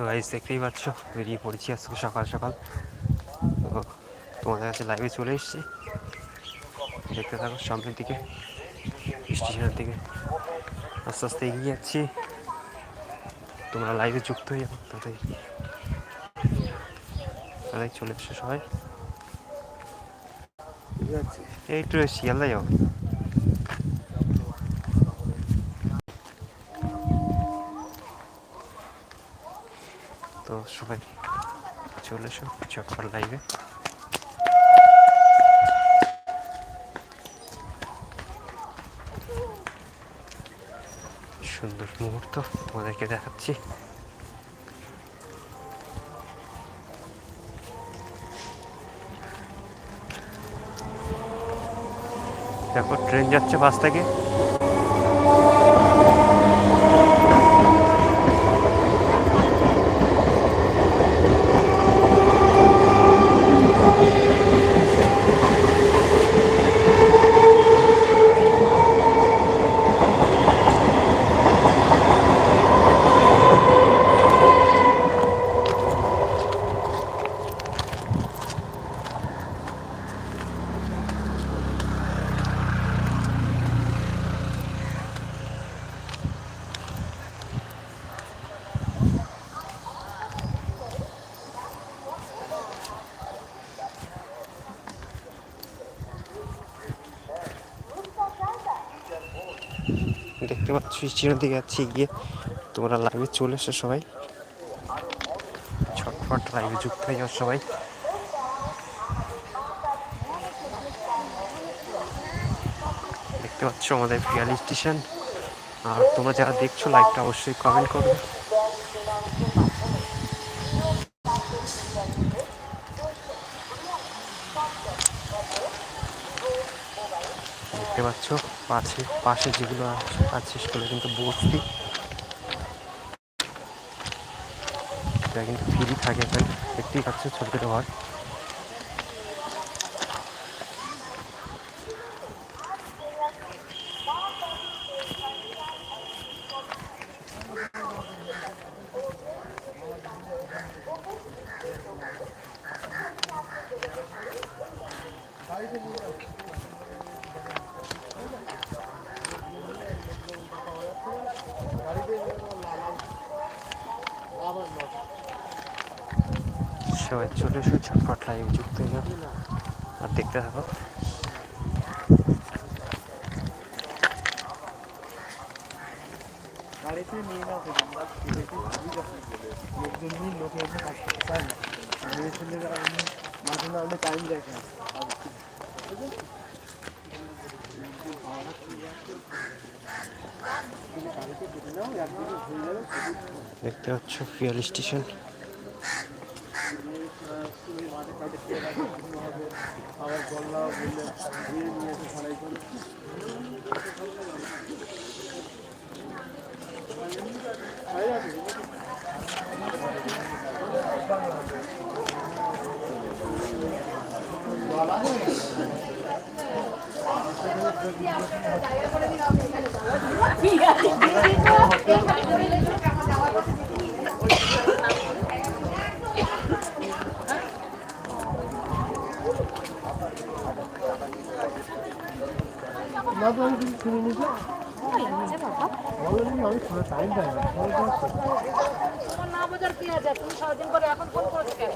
তো গাইজ দেখতেই পাচ্ছ, বেরিয়ে পড়েছি আজকে সকাল সকাল। তো তোমাদের কাছে লাইভে চলে এসেছি। দেখতে থাকো সামনের দিকে, স্টেশনের দিকে। আস্তে আস্তে এগিয়ে যাচ্ছি। তোমরা লাইভে যুক্ত হয়ে যাব তাদের চলে এসছো সবাই। এই একটু শিয়ালদা যাও। সবাই চলে এসো চটপট লাইভে সুন্দর মুহূর্ত তোমাদেরকে দেখাচ্ছি। দেখো ট্রেন যাচ্ছে বাস থেকে। দেখতে পাচ্ছ স্টেশনের দিকে যাচ্ছি, গিয়ে তোমরা লাইভে চলে এসো সবাই। ছটফট লাইভে যুক্ত হয়ে যাও সবাই। দেখতে পাচ্ছ আমাদের পিয়ালি স্টেশন আর তোমরা যারা দেখছ লাইভটা অবশ্যই কমেন্ট করবে। দেখতে পাচ্ছ পাশে পাশে যেগুলো আছে সেগুলো কিন্তু বস্তি। এটা কিন্তু ফ্রি থাকে একটি পাচ্ছ ছোট ছোট ঘর সবাই চলে এসো ছটফট লাইভ যুক্ত হয়ে আর দেখতে থাকো। টাইম দেখে দেখতে পাচ্ছ ফিয়াল স্টেশন মাঠে কাটে খেয়ে আবার গল্লা বললে দিয়ে নিয়ে এসে ছাড়াই করে না তো আমি কিছু শুনে নিয়েছি বলো টাইম পাই না না বোঝার কি আছে তুমি সারাদিন পরে এখন ফোন করেছ কেন